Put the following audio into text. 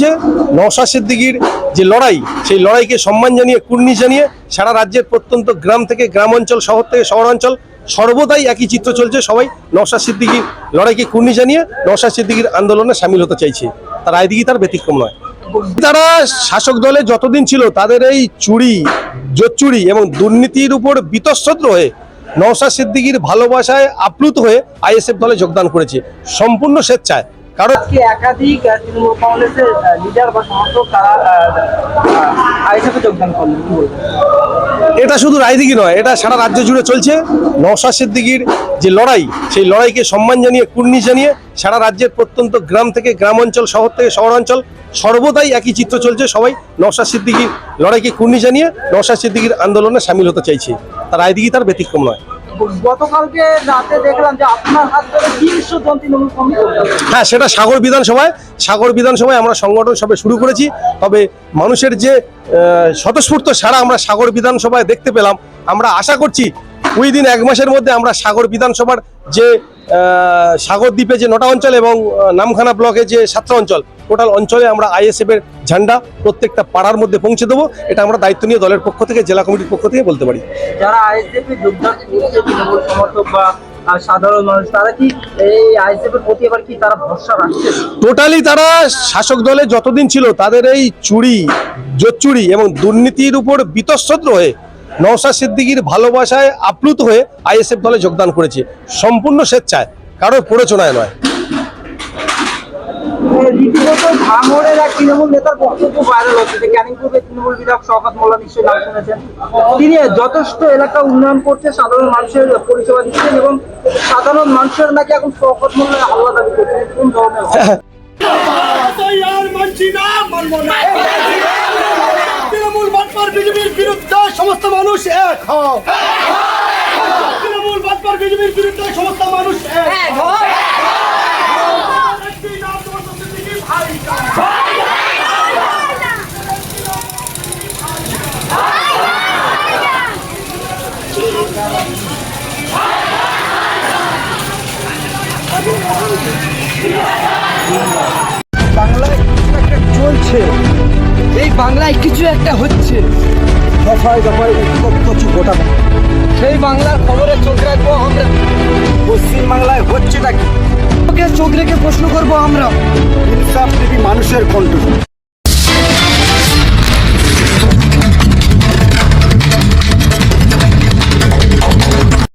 যে নওশাদ সিদ্দিকির যে লড়াই, সেই লড়াইকে সম্মান জানিয়ে, কুর্নি জানিয়ে সারা রাজ্যের প্রত্যন্ত গ্রাম থেকে গ্রাম অঞ্চল শহর থেকে শহরাঞ্চল সর্বদাই একই চিত্র চলছে। সবাই নওশাদ সিদ্দিকির লড়াইকে কুর্নি জানিয়ে নওশাদ সিদ্দিকির আন্দোলনে সামিল হতে চাইছে। তার আইদিকে তার ব্যতিক্রম নয়। তারা শাসক দলে যতদিন ছিল তাদের এই চুরি, জোচ্চুরি এবং দুর্নীতির উপর বিতস্তত্র হয়ে নওশা সিদ্দিকির ভালোবাসায় আপ্লুত হয়ে আইএসএফ দলে যোগদান করেছে। সম্পূর্ণ স্বেচ্ছায় কারণ আজকে একাধিক তৃণমূল কংগ্রেসের লিডার বা সমর্থক তারা যোগদান করলেন। এটা শুধু রায়দিঘি নয় এটা সারা রাজ্য জুড়ে চলছে। নওশাদ সিদ্দিকির যে লড়াই সেই লড়াইকে সম্মান জানিয়ে কুর্নি জানিয়ে সারা রাজ্যের প্রত্যন্ত গ্রাম থেকে গ্রাম অঞ্চল শহর থেকে শহরাঞ্চল সর্বদাই একই চিত্র চলছে। সবাই নওশাদ সিদ্দিকির লড়াইকে কুর্নি জানিয়ে নওশাদ সিদ্দিকির আন্দোলনে সামিল হতে চাইছে। তার রায়দিঘি তার ব্যতিক্রম নয়। গতকালকে রাতে দেখলাম যে আপনার হাত ধরে তিনশো জন তৃণমূল করলেন। হ্যাঁ সেটা সাগর বিধানসভায় সাগর বিধানসভায় আমরা সংগঠন সবে শুরু করেছি তবে মানুষের যে স্বতঃস্ফূর্ত সারা আমরা সাগর বিধানসভায় দেখতে পেলাম আমরা আশা করছি ওই দিন এক মাসের মধ্যে আমরা সাগর বিধানসভার যে সাগর দ্বীপে যে নটা অঞ্চল এবং নামখানা ব্লকে যে সাতটা অঞ্চল টোটাল অঞ্চলে আমরা আইএসএফ এর ঝান্ডা প্রত্যেকটা পাড়ার মধ্যে পৌঁছে দেবো। এটা আমরা দায়িত্ব নিয়ে দলের পক্ষ থেকে জেলা কমিটির পক্ষ থেকে বলতে পারি। যারা আইএসএফে তৃণমূল সমর্থক বা সাধারণ মানুষ তারা কি এই আইএসএফ প্রতি এবার কি তারা ভরসা রাখছে টোটালি তারা শাসক দলে যতদিন ছিল তাদের এই চুরি জোচ্চুরি এবং দুর্নীতির উপর বিতস্তত্র হয়ে নওশাদ সিদ্দিকির ভালোবাসায় আপ্লুত হয়ে আইএসএফ দলে যোগদান করেছে। সম্পূর্ণ স্বেচ্ছায় কারোর প্ররোচনায় নয়। রীতিমত এক তৃণমূল নেতার বক্তব্য ভাইরাল হচ্ছে। যে ক্যানিং পূর্বে তৃণমূল বিধায়ক মোল্লা নিশ্চয়ই নাম শুনেছেন। তিনি যথেষ্ট এলাকা উন্নয়ন করছে, সাধারণ মানুষের পরিষেবা দিচ্ছেন এবং সাধারণ মানুষের নাকি এখন শওকত মোল্লা হাল্লা দাবি কোন ধরনের তৃণমূল বিজেপির বিরুদ্ধে সমস্ত মানুষ এক হও। তৃণমূল বাটপার বিজেপির বিরুদ্ধে সমস্ত মানুষ এক হও একটি নাম সমস্ত সিদ্দিকী ভাইকা। বাংলায় একটা চলছে। এই বাংলায় কিছু একটা হচ্ছে। দফায় দফায় সেই বাংলার খবরে চোখ রাখব আমরা। পশ্চিম বাংলায় হচ্ছেটা কি? চোখ রেখে প্রশ্ন করব আমরা? ইনসাফ মানুষের কণ্ঠ